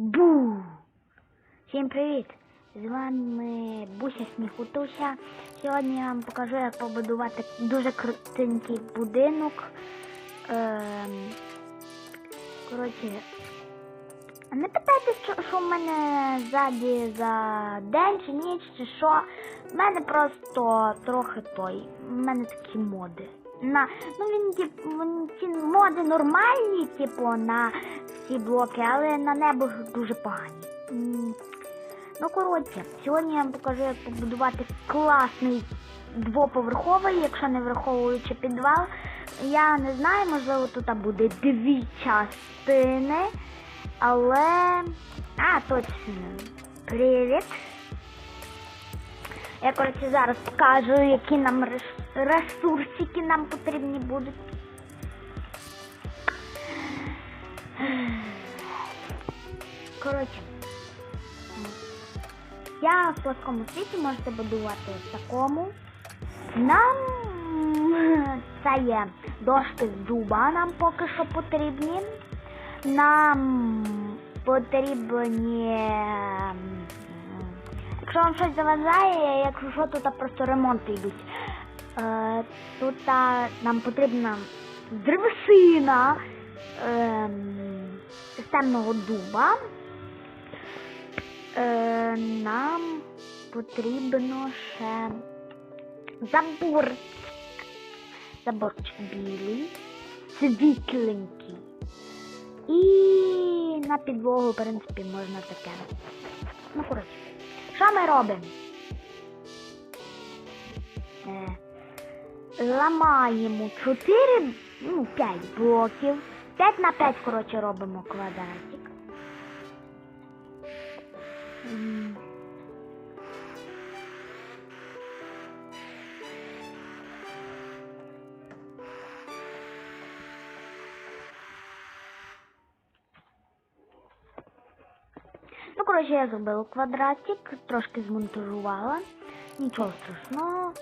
Бу! Всім привіт! З вами Буся Сміхутуся. Сьогодні я вам покажу, як побудувати дуже крутенький будинок. Ем... Коротше, не питайте, що, що в мене ззаді за день чи ніч, чи що. В мене просто трохи той. В мене такі моди. На, ну він тип, він- ці моди нормальні, типу, на всі блоки, але на небо дуже погані. Ну, коротше, сьогодні я вам покажу, як побудувати класний двоповерховий, якщо не враховуючи підвал. Я не знаю, можливо, тут буде дві частини. Але. А, точно. Привіт. Я, коротше, зараз покажу, які нам рес- ресурсики нам потрібні будуть. Коротше. Я в плоскому світі можете будувати в такому. Нам це є дошки з дуба, нам поки що потрібні. Нам потрібні. Якщо вам щось заважає, якщо що, тут просто ремонти йдуть. Е, тут а, нам потрібна древесина ем, системного дуба. Е, нам потрібно ще забор. Заборчик білий, світленький. І на підлогу, в принципі, можна таке. Ну, коротше. Що ми робимо? Е, ламаємо 4, ну, 5 блоків. 5 на 5, коротше, робимо квадратик. Ну, коротше, я зробила квадратик, трошки змонтажувала. Нічого страшного.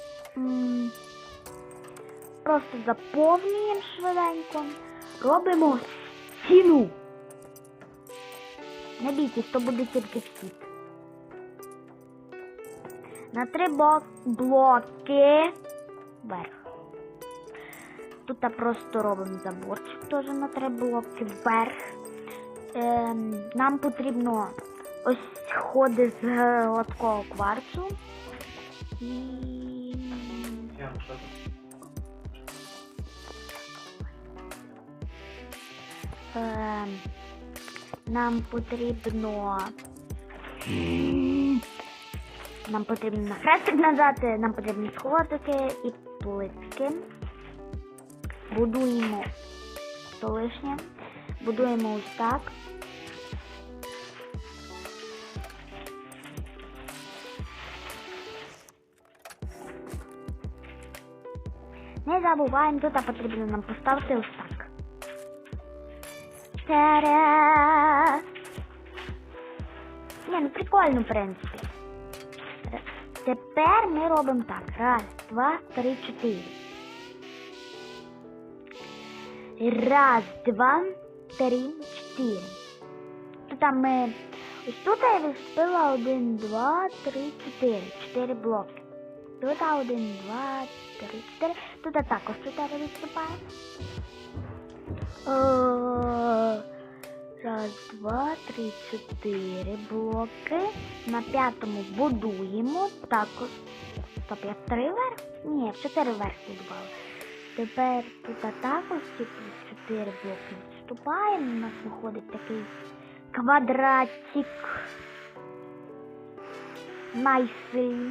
Просто заповнюємо швиденько. Робимо стіну. Не бійтесь, то буде тільки вхід. На три блоки вверх. Тут просто робимо заборчик теж на три блоки вверх. Ем, нам потрібно ось ходи з гладкого кварцу. І нам потрібно. Нам потрібно на хрестик нажати, нам потрібні сходики і плитки. Будуємо то лишнє. Будуємо ось так. Не забуваємо, тут потрібно нам поставити ось так. Та-да! Ні, ну прикольно, в принципі. Тепер ми робимо так. Раз, два, три, чотири. Раз, два, три, чотири. Тут там ми. Ось тут я виступила один, два, три, чотири. Чотири блоки. Тут один, два, три, чотири. Тут також чотири виступає. Е, Раз, два, три, чотири блоки. На п'ятому будуємо. Також. Стоп, я три вверх? Ні, чотири вверх будувала. Тепер тут також чотири блоки відступаємо. У нас виходить такий квадратик. Найсий.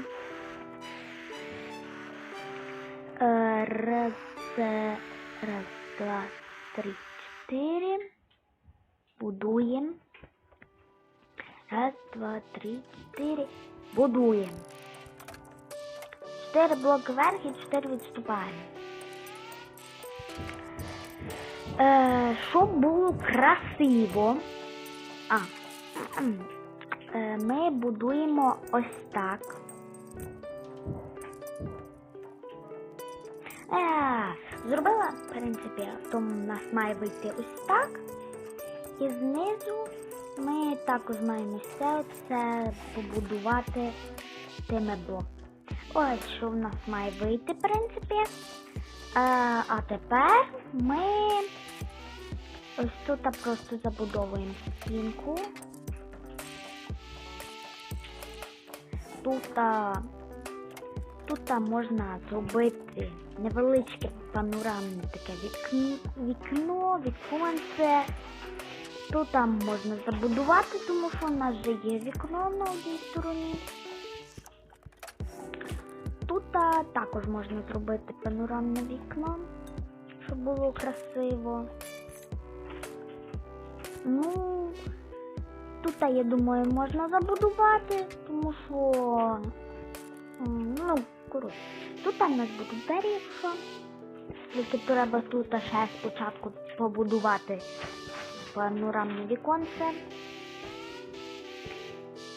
Е, Раз, раз, два, три, чотири. Будуємо. Раз, два, три, чотири. Будуємо. Чотири блоки вверх і чотири відступаємо. Е, щоб було красиво. А. Е, ми будуємо ось так. Е, зробила, в принципі, то в нас має вийти ось так. І знизу ми також маємо все це побудувати тими блоками. Ось що в нас має вийти, в принципі. Е, а тепер ми ось тут просто забудовуємо стінку. Тут, а, тут можна зробити невеличке панорамне таке вікно, віконце. Тут можна забудувати, тому що у нас вже є вікно на одній стороні. Тут також можна зробити панорамне вікно, щоб було красиво. Ну, тут, я думаю, можна забудувати, тому що. Тут там у нас будуть двері. Тільки треба тут ще спочатку побудувати панорамне віконце.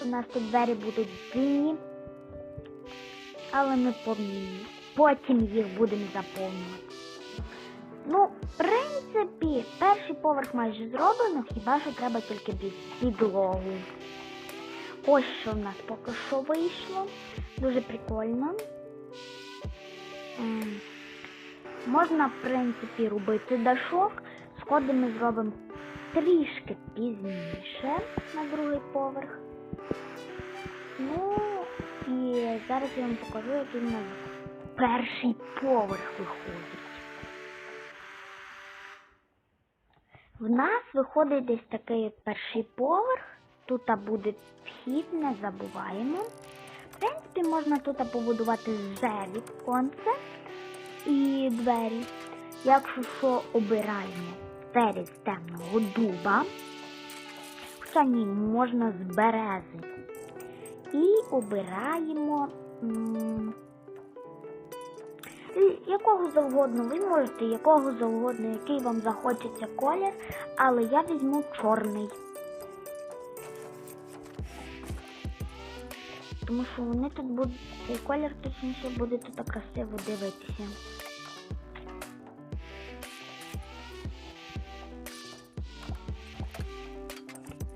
У нас тут двері будуть длинні, але ми помі- потім їх будемо заповнювати. Ну, в принципі, перший поверх майже зроблено, хіба що треба тільки під- підлогу. Ось що в нас поки що вийшло. Дуже прикольно. Можна, в принципі, робити дашок. Сходи ми зробимо трішки пізніше на другий поверх. Ну, і зараз я вам покажу, який в нас перший поверх виходить. В нас виходить десь такий перший поверх. Тут буде вхід, не забуваємо. Принципі, можна тут побудувати вже віконце і двері. Якщо що обираємо двері з темного дуба, хоча ні, можна з берези. І обираємо якого завгодно. Ви можете якого завгодно, який вам захочеться колір, але я візьму чорний. Тому що вони тут будуть, цей колір точніше буде тут красиво дивитися.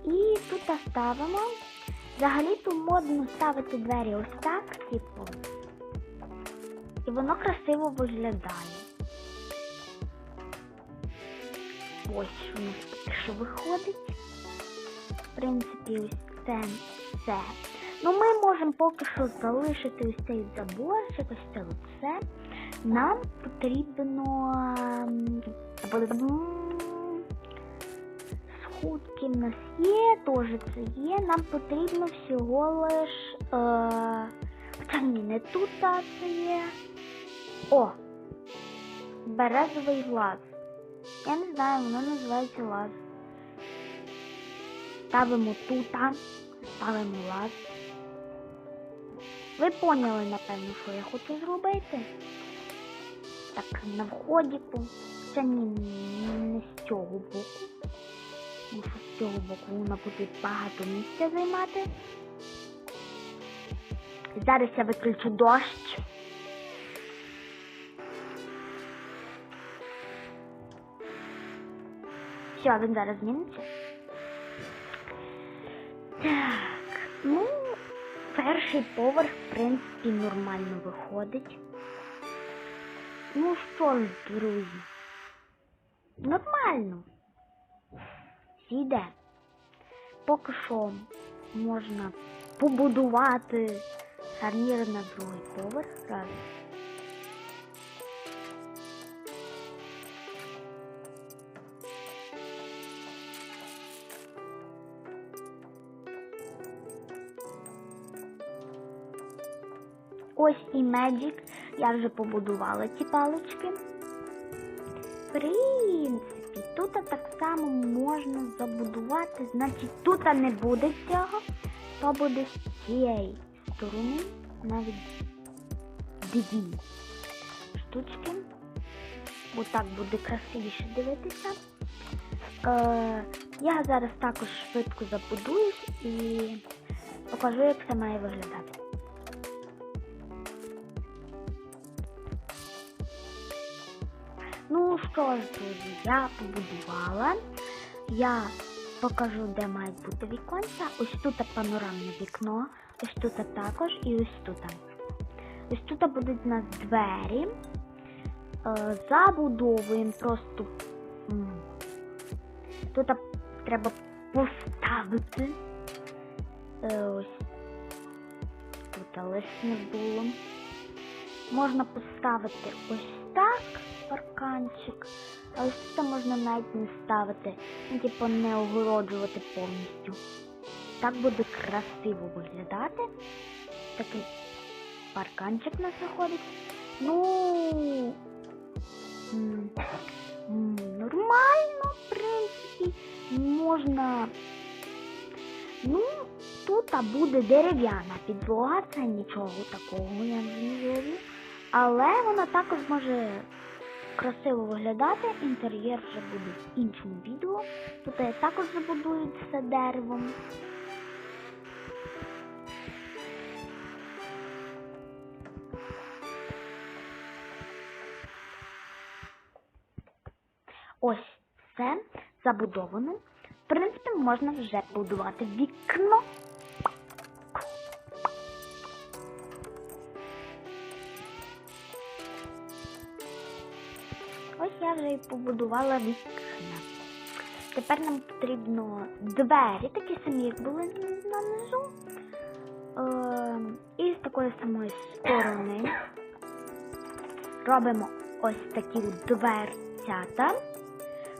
І тут ставимо. Взагалі-то модно ставити двері ось так, типу. І воно красиво виглядає. Ось у нас що виходить. В принципі, ось це все. Ну, ми можемо поки що залишити ось цей заборчик, ось це оце. Нам потрібно ем, схудки в нас є, теж це є. Нам потрібно всього лиш. Е, хоча ні, не тут а це є. О! Березовий глаз. Я не знаю, воно називається лаз. Ставимо тут, ставимо лаз. Ви поняли, напевно, що я хочу зробити. Так, на входіку. Це ні, не з цього боку. Тому з цього боку вона буде багато місця займати. Зараз я виключу дощ. Все, він зараз зміниться. Так, ну, перший поверх, в принципі, нормально виходить. Ну що друзі, нормально. Сіде. Поки що можна побудувати гарнір на другий поверх. Раз. Ось і Magic. Я вже побудувала ці палички. В принципі, тут так само можна забудувати. Значить, тут не буде цього, то буде з цієї сторони навіть дві штучки. Бо так буде красивіше дивитися. Е, я зараз також швидко забудуюсь і покажу, як це має виглядати. Ну що ж, друзі, я побудувала. Я покажу, де мають бути віконця. Ось тут панорамне вікно, ось тут також і ось тут. Ось тут будуть у нас двері. Е, забудовуємо просто. Тут треба поставити. Е, ось тут лише не було. Можна поставити ось так парканчик, а ось тут можна навіть не ставити, ну, типу не огороджувати повністю. Так буде красиво виглядати. Такий парканчик у нас виходить. Ну нормально, в принципі, можна. Ну, тут буде дерев'яна підлога, це нічого такого я не зроблю. Але вона також може красиво виглядати. Інтер'єр вже буде в іншому відео. Тут я також забудую все деревом. Ось все забудовано. В принципі, можна вже будувати вікно. Я вже побудувала вікна. Тепер нам потрібно двері, такі самі, як були нанизу. Е, і з такої самої сторони робимо ось такі дверцята.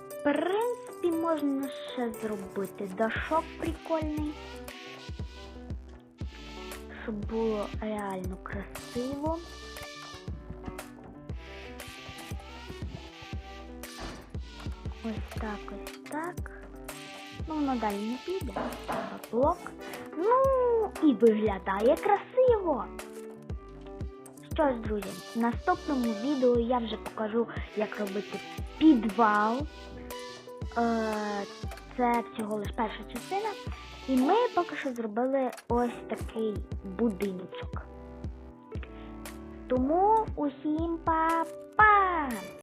В принципі, можна ще зробити дашок прикольний, щоб було реально красиво. Ось так, ось так. Ну, воно далі не піде. Блок. Ну, і виглядає красиво. Що ж, друзі, в наступному відео я вже покажу, як робити підвал. Е, Це всього лиш перша частина. І ми поки що зробили ось такий будиночок. Тому усім па-па!